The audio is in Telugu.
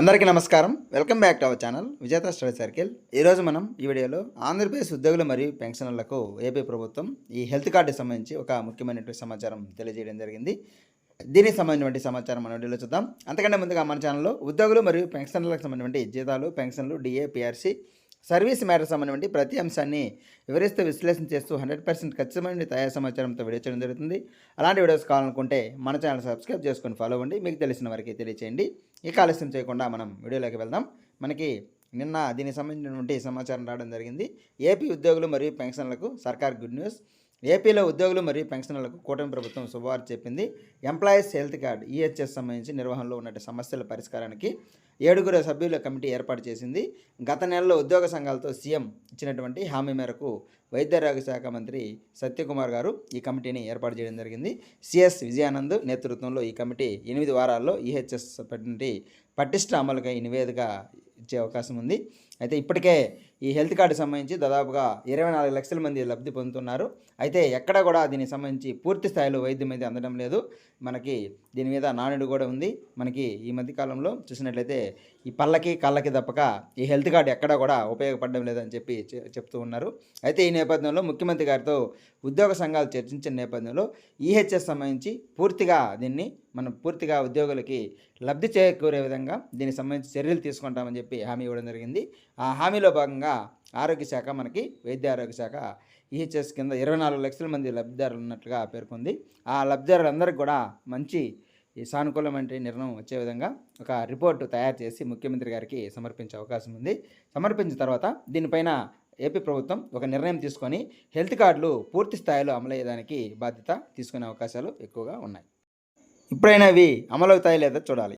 అందరికీ నమస్కారం. Welcome back to our channel Vijetha study circle ఈరోజు మనం ఈ వీడియోలో ఆంధ్రప్రదేశ్ ఉద్యోగులు మరియు పెన్షనర్లకు ఏపీ ప్రభుత్వం ఈ హెల్త్ కార్డుకి సంబంధించి ఒక ముఖ్యమైనటువంటి సమాచారం తెలియజేయడం జరిగింది. దీనికి సంబంధించినటువంటి సమాచారం మన వీడియోలో చూద్దాం. అంతకంటే ముందుగా మన ఛానల్లో ఉద్యోగులు మరియు పెన్షనర్లకు సంబంధించినటువంటి జీతాలు పెన్షన్లు డిఏ పిఆర్సీ సర్వీస్ మ్యాటర్ సంబంధించి ప్రతి అంశాన్ని వివరిస్తూ విశ్లేషణ చేస్తూ హండ్రెడ్ పర్సెంట్ ఖచ్చితమైన తయారు సమాచారంతో వీడియో చేయడం జరుగుతుంది. అలాంటి వీడియోస్ కావాలనుకుంటే మన ఛానల్ సబ్స్క్రైబ్ చేసుకొని ఫాలో అవ్వండి. మీకు తెలిసిన వారికి తెలియచేయండి. ఇక ఆలస్యం చేయకుండా మనం వీడియోలోకి వెళ్దాం. మనకి నిన్న దీనికి సంబంధించినటువంటి సమాచారం రావడం జరిగింది. ఏపీ ఉద్యోగులు మరియు పెన్షన్లకు సర్కార్ గుడ్ న్యూస్. ఏపీలో ఉద్యోగులు మరియు పెన్షన్లకు కూటమి ప్రభుత్వం శుభవార్త చెప్పింది. ఎంప్లాయీస్ హెల్త్ కార్డ్ ఈహెచ్ఎస్ సంబంధించి నిర్వహణలో ఉన్న సమస్యల పరిష్కారానికి ఏడుగురు సభ్యుల కమిటీ ఏర్పాటు చేసింది. గత నెలలో ఉద్యోగ సంఘాలతో సీఎం ఇచ్చినటువంటి హామీ మేరకు వైద్యారోగ్య శాఖ మంత్రి సత్యకుమార్ గారు ఈ కమిటీని ఏర్పాటు చేయడం జరిగింది. సిఎస్ విజయానంద్ నేతృత్వంలో ఈ కమిటీ ఎనిమిది వారాల్లో ఈహెచ్ఎస్ పట్టి పటిష్ట అమలుగా ఈ నివేదిక ఇచ్చే అవకాశం ఉంది. అయితే ఇప్పటికే ఈ హెల్త్ కార్డు సంబంధించి దాదాపుగా ఇరవై నాలుగు లక్షల మంది లబ్ధి పొందుతున్నారు. అయితే ఎక్కడ కూడా దీనికి సంబంధించి పూర్తి స్థాయిలో వైద్యం అయితే అందడం లేదు. మనకి దీని మీద నాణ్యుడు కూడా ఉంది. మనకి ఈ మధ్యకాలంలో చూసినట్లయితే ఈ పళ్ళకి కళ్ళకి తప్పక ఈ హెల్త్ కార్డు ఎక్కడా కూడా ఉపయోగపడడం లేదని చెప్పి చె- చెప్తూ ఉన్నారు. అయితే ఈ నేపథ్యంలో ముఖ్యమంత్రి గారితో ఉద్యోగ సంఘాలు చర్చించిన నేపథ్యంలో ఈహెచ్ఎస్ సంబంధించి పూర్తిగా దీన్ని మనం పూర్తిగా ఉద్యోగులకి లబ్ధి చేకూరే విధంగా దీనికి సంబంధించి చర్యలు తీసుకుంటామని చెప్పి హామీ ఇవ్వడం జరిగింది. ఆ హామీలో భాగంగా ఆరోగ్య శాఖ మనకి వైద్య ఆరోగ్య శాఖ ఈహెచ్ఎస్ కింద ఇరవై నాలుగు లక్షల మంది లబ్ధిదారులు ఉన్నట్లుగా పేర్కొంది. ఆ లబ్ధిదారులందరికీ కూడా మంచి ఈ సానుకూలమైన నిర్ణయం వచ్చే విధంగా ఒక రిపోర్టు తయారు చేసి ముఖ్యమంత్రి గారికి సమర్పించే అవకాశం ఉంది. సమర్పించిన తర్వాత దీనిపైన ఏపీ ప్రభుత్వం ఒక నిర్ణయం తీసుకొని హెల్త్ కార్డులు పూర్తి స్థాయిలో అమలయ్యేదానికి బాధ్యత తీసుకునే అవకాశాలు ఎక్కువగా ఉన్నాయి. ఇప్పుడైనా అవి అమలవుతాయి లేదా చూడాలి.